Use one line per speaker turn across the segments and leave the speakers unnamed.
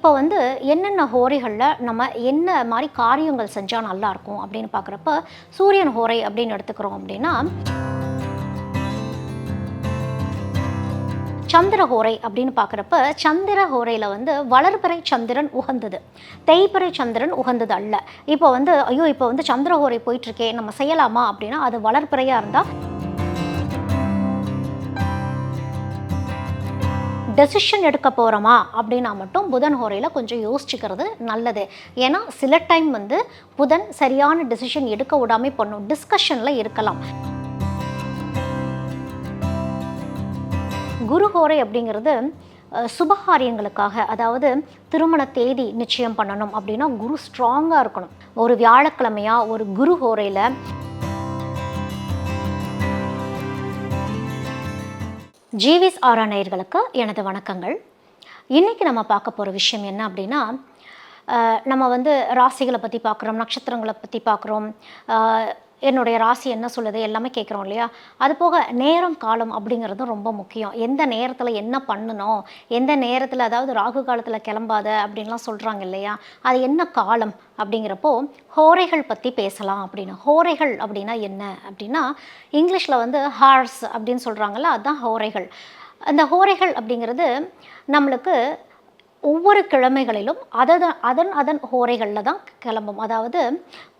இப்போ வந்து என்னென்ன ஹோரைகளில் நம்ம என்ன மாதிரி காரியங்கள் செஞ்சால் நல்லாயிருக்கும் அப்படின்னு பார்க்குறப்ப சூரியன் ஹோரை அப்படின்னு எடுத்துக்கிறோம் அப்படின்னா சந்திரஹோரை அப்படின்னு பார்க்குறப்ப சந்திரஹோரையில் வந்து வளர்பிறை சந்திரன் உகந்தது. தேய்பிறை சந்திரன் உகந்தது அல்ல. இப்போ வந்து ஐயோ இப்போ வந்து சந்திரஹோரை போயிட்டுருக்கே நம்ம செய்யலாமா அப்படின்னா அது வளர்பிறையாக இருந்தால் டெசிஷன் எடுக்க போகிறோமா அப்படின்னா மட்டும் புதன் ஹோரையில் கொஞ்சம் யோசிச்சுக்கிறது நல்லது. ஏன்னா சில டைம் வந்து புதன் சரியான டெசிஷன் எடுக்க விடாமல் பண்ணும் டிஸ்கஷனில் இருக்கலாம். குரு ஹோரை அப்படிங்கிறது சுபகாரியங்களுக்காக அதாவது திருமண தேதி நிச்சயம் பண்ணணும் அப்படின்னா குரு ஸ்ட்ராங்காக இருக்கணும். ஒரு வியாழக்கிழமையா ஒரு குரு ஹோரையில் ஜிவிஸ் ஆரா நேயர்களுக்கு எனது வணக்கங்கள். இன்றைக்கி நம்ம பார்க்க போகிற விஷயம் என்ன அப்படின்னா நம்ம வந்து ராசிகளை பற்றி பார்க்குறோம் நட்சத்திரங்களை பற்றி பார்க்குறோம் என்னுடைய ராசி என்ன சொல்லுது எல்லாமே கேட்குறோம் இல்லையா? அது போக நேரம் காலம் அப்படிங்கிறதும் ரொம்ப முக்கியம். எந்த நேரத்தில் என்ன பண்ணணும்? எந்த நேரத்தில் அதாவது ராகு காலத்தில் கிளம்பாத அப்படின்லாம் சொல்கிறாங்க இல்லையா? அது என்ன காலம் அப்படிங்கிறப்போ ஹோரைகள் பற்றி பேசலாம் அப்படின்னு. ஹோரைகள் அப்படின்னா என்ன? அப்படின்னா இங்கிலீஷில் வந்து ஹார்ஸ் அப்படின்னு சொல்கிறாங்கல்ல அதுதான் ஹோரைகள். அந்த ஹோரைகள் அப்படிங்கிறது நம்மளுக்கு ஒவ்வொரு கிழமைகளிலும் அதன் அதன் அதன் ஹோரைகளில் தான் கிளம்பும். அதாவது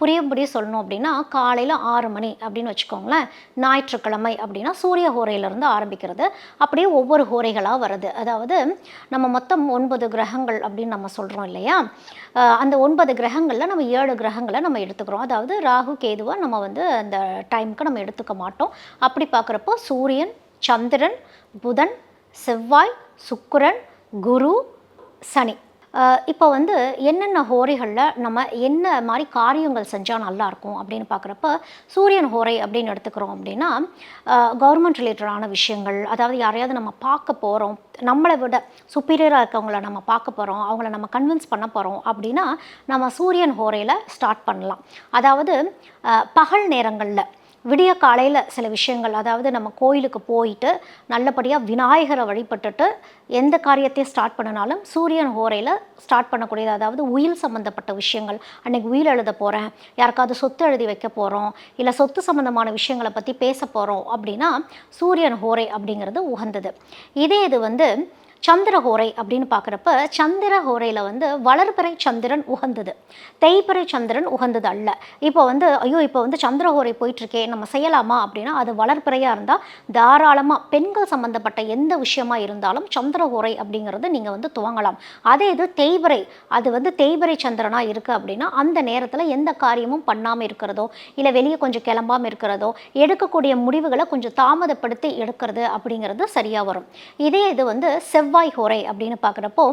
புரியும்படி சொல்லணும் அப்படின்னா காலையில் ஆறு மணி அப்படின்னு வச்சுக்கோங்களேன். ஞாயிற்றுக்கிழமை அப்படின்னா சூரிய ஹோரையிலிருந்து ஆரம்பிக்கிறது. அப்படியே ஒவ்வொரு ஹோரைகளாக வருது. அதாவது நம்ம மொத்தம் ஒன்பது கிரகங்கள் அப்படின்னு நம்ம சொல்கிறோம் இல்லையா? அந்த ஒன்பது கிரகங்களில் நம்ம ஏழு கிரகங்களை நம்ம எடுத்துக்கிறோம். அதாவது ராகு கேதுவை நம்ம வந்து அந்த டைமுக்கு நம்ம எடுத்துக்க மாட்டோம். அப்படி பார்க்குறப்போ சூரியன் சந்திரன் புதன் செவ்வாய் சுக்கிரன் குரு சனி. இப்போ வந்து என்னென்ன ஹோரைகளில் நம்ம என்ன மாதிரி காரியங்கள் செஞ்சால் நல்லாயிருக்கும் அப்படின்னு பார்க்குறப்ப சூரியன் ஹோரை அப்படின்னு எடுத்துக்கிறோம் அப்படின்னா கவர்மெண்ட் ரிலேட்டடான விஷயங்கள் அதாவது யாரையாவது நம்ம பார்க்க போகிறோம் நம்மளை விட சுப்பீரியராக இருக்கவங்கள நம்ம பார்க்க போகிறோம் அவங்கள நம்ம கன்வின்ஸ் பண்ண போகிறோம் அப்படின்னா நம்ம சூரியன் ஹோரையில் ஸ்டார்ட் பண்ணலாம். அதாவது பகல் நேரங்களில் விடிய காலையில் சில விஷயங்கள் அதாவது நம்ம கோயிலுக்கு போயிட்டு நல்லபடியாக விநாயகரை வழிபட்டுட்டு எந்த காரியத்தையும் ஸ்டார்ட் பண்ணினாலும் சூரியன் ஹோரையில் ஸ்டார்ட் பண்ணக்கூடியது அதாவது உயில் சம்மந்தப்பட்ட விஷயங்கள். அன்னைக்கு உயில் எழுத போகிறேன் யாருக்காவது சொத்து எழுதி வைக்க போகிறோம் இல்லை சொத்து சம்மந்தமான விஷயங்களை பற்றி பேச போகிறோம் அப்படின்னா சூரியன் ஹோரை அப்படிங்கிறது உகந்தது. இதே இது வந்து சந்திரஹோரை அப்படின்னு பார்க்குறப்ப சந்திரஹோரையில் வந்து வளர்பிறை சந்திரன் உகந்தது. தேய்பிறை சந்திரன் உகந்தது அல்ல. இப்போ வந்து ஐயோ இப்போ வந்து சந்திரஹோரை போயிட்டுருக்கே நம்ம செய்யலாமா அப்படின்னா அது வளர்பிறையாக இருந்தால் தாராளமாக பெண்கள் சம்மந்தப்பட்ட எந்த விஷயமா இருந்தாலும் சந்திரஹோரை அப்படிங்கிறது நீங்கள் வந்து துவங்கலாம். அதே இது தேய்பிறை அது வந்து தேய்பிறை சந்திரனாக இருக்குது அப்படின்னா அந்த நேரத்தில் எந்த காரியமும் பண்ணாமல் இருக்கிறதோ இல்லை வெளியே கொஞ்சம் கிளம்பாமல் இருக்கிறதோ எடுக்கக்கூடிய முடிவுகளை கொஞ்சம் தாமதப்படுத்தி எடுக்கிறது அப்படிங்கிறது சரியாக வரும். இதே இது வந்து செவ்வாய் செவ்வாய் ஹோரை அப்படின்னு பார்க்குறப்போ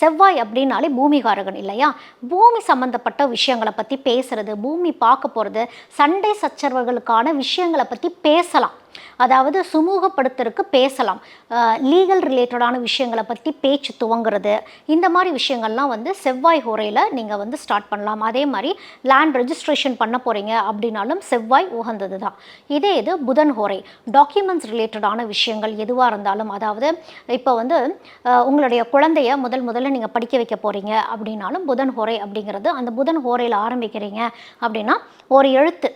செவ்வாய் அப்படின்னாலே பூமிகாரகன் இல்லையா? பூமி சம்மந்தப்பட்ட விஷயங்களை பற்றி பேசுறது பூமி பார்க்க போகிறது சண்டை சச்சரவுகளுக்கான விஷயங்களை பற்றி பேசலாம். அதாவது சுமூகப்படுத்துறதுக்கு பேசலாம். லீகல் ரிலேட்டடான விஷயங்களை பற்றி பேச்சு துவங்குறது இந்த மாதிரி விஷயங்கள்லாம் வந்து செவ்வாய் ஹோரையில் நீங்கள் வந்து ஸ்டார்ட் பண்ணலாம். அதே மாதிரி லேண்ட் ரெஜிஸ்ட்ரேஷன் பண்ண போகிறீங்க அப்படின்னாலும் செவ்வாய் உகந்தது தான். இதே இது புதன் ஹோரை டாக்குமெண்ட்ஸ் ரிலேட்டடான விஷயங்கள் எதுவாக இருந்தாலும் அதாவது இப்போ வந்து உங்களுடைய குழந்தைய முதல் முதல்ல நீங்கள் படிக்க வைக்க போகிறீங்க அப்படின்னாலும் புதன் ஹோரை அப்படிங்கிறது அந்த புதன் ஹோரையில் ஆரம்பிக்கிறீங்க அப்படின்னா ஒரு எழுத்து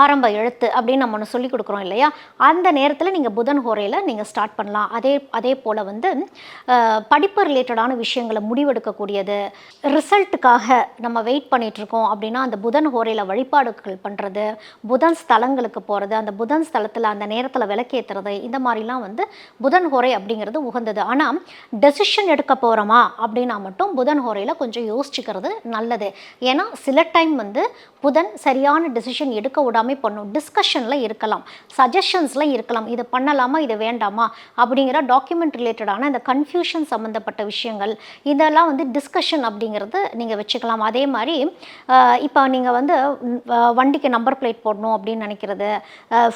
ஆரம்ப எழுத்து அப்படின்னு நம்ம ஒன்று சொல்லி கொடுக்குறோம் இல்லையா? அந்த நேரத்தில் நீங்கள் புதன் ஹோரையில் நீங்கள் ஸ்டார்ட் பண்ணலாம். அதே அதே போல் வந்து படிப்பு ரிலேட்டடான விஷயங்களை முடிவெடுக்கக்கூடியது ரிசல்ட்டுக்காக நம்ம வெயிட் பண்ணிகிட்ருக்கோம் அப்படின்னா அந்த புதன் ஹோரையில் வழிபாடுகள் பண்ணுறது புதன் ஸ்தலங்களுக்கு போகிறது அந்த புதன் ஸ்தலத்தில் அந்த நேரத்தில் விளக்கேற்றுறது இந்த மாதிரிலாம் வந்து புதன் ஹோரை அப்படிங்கிறது உகந்தது. ஆனால் டெசிஷன் எடுக்க போகிறோமா அப்படின்னா மட்டும் புதன் ஹோரையில் கொஞ்சம் யோசிச்சுக்கிறது நல்லது. ஏன்னா சில டைம் வந்து புதன் சரியான டெசிஷன் எடுக்க விடாமல் பண்ணும். டிஸ்கஷனில் இருக்கலாம். சஜஷன்ஸில் இருக்கலாம். இதை பண்ணலாமா? இது வேண்டாமா? அப்படிங்கிற டாக்குமெண்ட் ரிலேட்டடான இந்த கன்ஃபியூஷன் சம்மந்தப்பட்ட விஷயங்கள் இதெல்லாம் வந்து டிஸ்கஷன் அப்படிங்கிறது நீங்கள் வச்சுக்கலாம். அதே மாதிரி இப்போ நீங்கள் வந்து வண்டிக்கு நம்பர் பிளேட் போடணும் அப்படின்னு நினைக்கிறது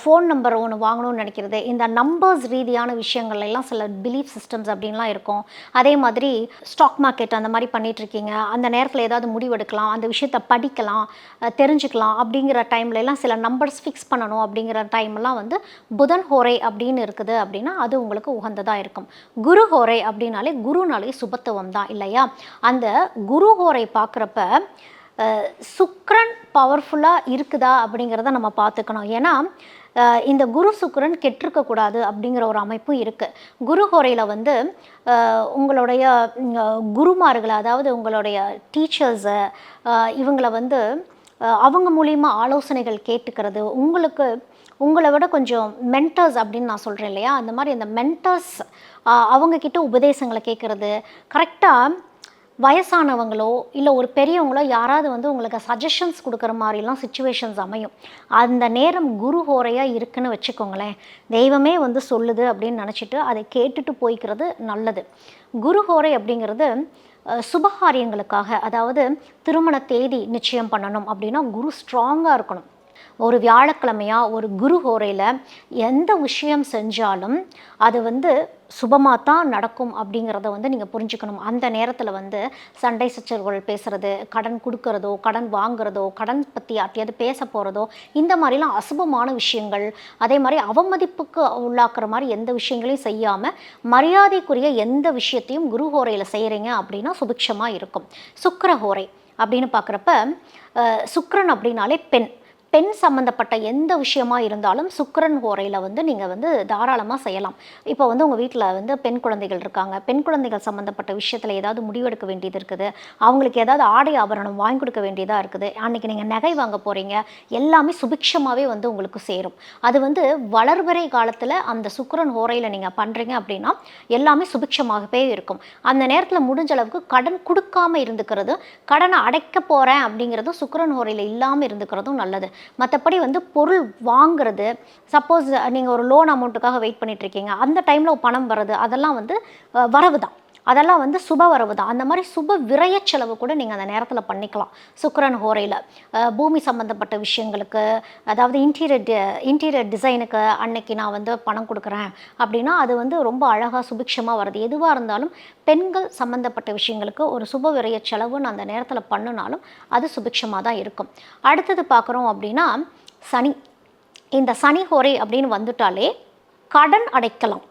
ஃபோன் நம்பர் ஒன்று வாங்கணும்னு நினைக்கிறது இந்த நம்பர்ஸ் ரீதியான விஷயங்கள் எல்லாம் சில பிலீஃப் சிஸ்டம்ஸ் அப்படின்லாம் இருக்கும். அதே மாதிரி ஸ்டாக் மார்க்கெட் அந்த மாதிரி பண்ணிட்டு இருக்கீங்க அந்த நேரத்தில் ஏதாவது முடிவெடுக்கலாம். அந்த விஷயத்தை படிக்கலாம் தெரிஞ்சுக்கலாம் அப்படிங்கிற டைம்ல எல்லாம் சில சில நம்பர்ஸ் ஃபிக்ஸ் பண்ணணும் அப்படிங்கிற டைம்லாம் வந்து புதன் ஹோரை அப்படின்னு இருக்குது அப்படின்னா அது உங்களுக்கு உகந்ததாக இருக்கும். குரு ஹோரை அப்படின்னாலே குருனாலே சுபத்துவம் தான் இல்லையா? அந்த குரு ஹோரை பார்க்குறப்ப சுக்ரன் பவர்ஃபுல்லாக இருக்குதா அப்படிங்கிறத நம்ம பார்த்துக்கணும். ஏன்னா இந்த குரு சுக்கரன் கெட்டிருக்கக்கூடாது அப்படிங்கிற ஒரு அமைப்பும் இருக்குது குரு ஹோரையில் வந்து உங்களுடைய குருமார்களை அதாவது உங்களுடைய டீச்சர்ஸை இவங்களை வந்து அவங்க மூலியமாக ஆலோசனைகள் கேட்டுக்கிறது உங்களுக்கு உங்களை விட கொஞ்சம் மென்டர்ஸ் அப்படின்னு நான் சொல்கிறேன் இல்லையா? அந்த மாதிரி அந்த மென்டர்ஸ் அவங்கக்கிட்ட உபதேசங்களை கேட்குறது கரெக்டாக வயசானவங்களோ இல்லை ஒரு பெரியவங்களோ யாராவது வந்து உங்களுக்கு சஜஷன்ஸ் கொடுக்குற மாதிரிலாம் சுச்சுவேஷன்ஸ் அமையும். அந்த நேரம் குரு ஹோரையாக இருக்குன்னு வச்சுக்கோங்களேன். தெய்வமே வந்து சொல்லுது அப்படின்னு நினச்சிட்டு அதை கேட்டுட்டு போய்க்கிறது நல்லது. குரு ஹோரை அப்படிங்கிறது சுபகாரியங்களுக்காக அதாவது திருமண தேதி நிச்சயம் பண்ணணும் அப்படின்னா குரு ஸ்ட்ராங்காக இருக்கணும். ஒரு வியாழக்கிழமையாக ஒரு குரு ஹோரையில் எந்த விஷயம் செஞ்சாலும் அது வந்து சுபமாக தான் நடக்கும் அப்படிங்கிறத வந்து நீங்கள் புரிஞ்சுக்கணும். அந்த நேரத்தில் வந்து சண்டை சச்சரவுகள் பேசுகிறது கடன் கொடுக்கறதோ கடன் வாங்குறதோ கடன் பற்றி யார்ட்டையாவது பேச போகிறதோ இந்த மாதிரிலாம் அசுபமான விஷயங்கள் அதே மாதிரி அவமதிப்புக்கு உள்ளாக்குற மாதிரி எந்த விஷயங்களையும் செய்யாமல் மரியாதைக்குரிய எந்த விஷயத்தையும் குரு ஹோரையில் செய்கிறீங்க அப்படின்னா சுபிக்ஷமாக இருக்கும். சுக்கிர ஹோரை அப்படின்னு பார்க்குறப்ப சுக்கரன் அப்படின்னாலே பெண். பெண் சம்மந்தப்பட்ட எந்த விஷயமா இருந்தாலும் சுக்கரன் ஹோரையில் வந்து நீங்கள் வந்து தாராளமாக செய்யலாம். இப்போ வந்து உங்கள் வீட்டில் வந்து பெண் குழந்தைகள் இருக்காங்க. பெண் குழந்தைகள் சம்மந்தப்பட்ட விஷயத்தில் ஏதாவது முடிவெடுக்க வேண்டியது இருக்குது. அவங்களுக்கு ஏதாவது ஆடை ஆபரணம் வாங்கி கொடுக்க வேண்டியதாக இருக்குது. அன்றைக்கி நீங்கள் நகை வாங்க போகிறீங்க எல்லாமே சுபிக்ஷமாகவே வந்து உங்களுக்கு சேரும். அது வந்து வளர்வரை காலத்தில் அந்த சுக்கரன் ஹோரையில் நீங்கள் பண்ணுறீங்க அப்படின்னா எல்லாமே சுபிக்ஷமாகவே இருக்கும். அந்த நேரத்தில் முடிஞ்ச அளவுக்கு கடன் கொடுக்காம இருந்துக்கிறது கடனை அடைக்க போகிறேன் அப்படிங்கிறதும் சுக்கரன் ஹோரையில் இல்லாமல் இருந்துக்கிறதும் நல்லது. மற்றபடி வந்து பொருள் வாங்குறது சப்போஸ் நீங்கள் ஒரு லோன் அமௌண்ட்டுக்காக வெயிட் பண்ணிட்டு இருக்கீங்க அந்த டைமில் பணம் வர்றது அதெல்லாம் வந்து வரவு தான் அதெல்லாம் வந்து சுப வரவு தான். அந்த மாதிரி சுப விரய செலவு கூட நீங்கள் அந்த நேரத்தில் பண்ணிக்கலாம். சுக்கரன் ஹோரையில். பூமி சம்மந்தப்பட்ட விஷயங்களுக்கு அதாவது இன்டீரியர் இன்டீரியர் டிசைனுக்கு அன்னைக்கு நான் வந்து பணம் கொடுக்குறேன் அப்படின்னா அது வந்து ரொம்ப அழகாக சுபிக்ஷமாக வருது. எதுவாக இருந்தாலும் பெண்கள் சம்மந்தப்பட்ட விஷயங்களுக்கு ஒரு சுப விரய செலவுன்னு அந்த நேரத்தில் பண்ணினாலும் அது சுபிக்ஷமாக தான் இருக்கும். அடுத்தது பார்க்குறோம் அப்படின்னா சனி. இந்த சனி ஹோரை அப்படின்னு வந்துட்டாலே கடன் அடைக்கலாம்.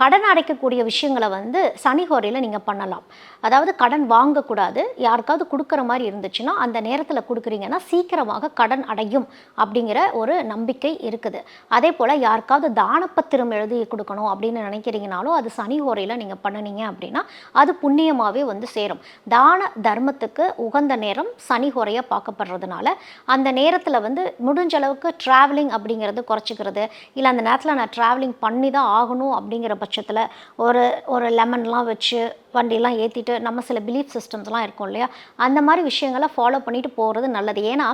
கடன் அடைக்கக்கூடிய விஷயங்களை வந்து சனி ஹோரையில் நீங்கள் பண்ணலாம். அதாவது கடன் வாங்கக்கூடாது. யாருக்காவது கொடுக்குற மாதிரி இருந்துச்சுன்னா அந்த நேரத்தில் கொடுக்குறீங்கன்னா சீக்கிரமாக கடன் அடையும் அப்படிங்கிற ஒரு நம்பிக்கை இருக்குது. அதே போல் யாருக்காவது தானப்பத்திரம் எழுதி கொடுக்கணும் அப்படின்னு நினைக்கிறீங்கனாலும் அது சனி ஹோரையில் நீங்கள் பண்ணுனீங்க அப்படின்னா அது புண்ணியமாகவே வந்து சேரும். தான தர்மத்துக்கு உகந்த நேரம் சனி ஹோரையாக பார்க்கப்படுறதுனால அந்த நேரத்தில் வந்து முடிஞ்ச அளவுக்கு ட்ராவலிங் அப்படிங்கிறது குறைச்சிக்கிறது. இல்லை அந்த நேரத்தில் நான் ட்ராவலிங் பண்ணி தான் ஆகணும் அப்படிங்கிற பட்சத்தில் ஒரு ஒரு லெமன்லாம் வச்சு வண்டிலாம் ஏற்றிட்டு நம்ம சில பிலீஃப் சிஸ்டம்ஸ்லாம் இருக்கும் இல்லையா? அந்த மாதிரி விஷயங்களை ஃபாலோ பண்ணிட்டு போகிறது நல்லது. ஏன்னா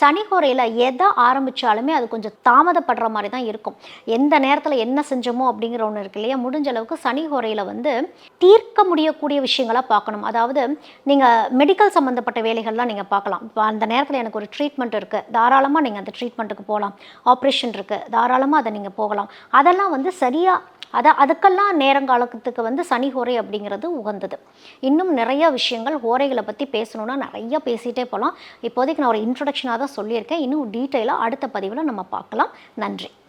சனி ஹோரையில் எதை ஆரம்பித்தாலுமே அது கொஞ்சம் தாமதப்படுற மாதிரி தான் இருக்கும். எந்த நேரத்தில் என்ன செஞ்சோமோ அப்படிங்கிற ஒன்று இருக்கு இல்லையா? முடிஞ்ச அளவுக்கு சனி ஹோரையில் வந்து தீர்க்க முடியக்கூடிய விஷயங்களாக பார்க்கணும். அதாவது நீங்கள் மெடிக்கல் சம்மந்தப்பட்ட வேலைகள்லாம் நீங்கள் பார்க்கலாம். இப்போ அந்த நேரத்தில் எனக்கு ஒரு ட்ரீட்மெண்ட் இருக்குது தாராளமாக நீங்கள் அந்த ட்ரீட்மெண்ட்டுக்கு போகலாம். ஆப்ரேஷன் இருக்குது தாராளமாக அதை நீங்கள் போகலாம். அதெல்லாம் வந்து சரியாக அதை அதுக்கெல்லாம் நேரங்காலத்துக்கு வந்து சனி ஹோரை அப்படிங்கிறது உகந்தது. இன்னும் நிறைய விஷயங்கள் ஹோரைகளை பற்றி பேசணுன்னா நிறைய பேசிகிட்டே போகலாம் இப்போதைக்கு நான் ஒரு இன்ட்ரொடக்ஷனாக தான் சொல்லியிருக்கேன். இன்னும் டீட்டெயிலாக அடுத்த பதிவில் நம்ம பார்க்கலாம். நன்றி.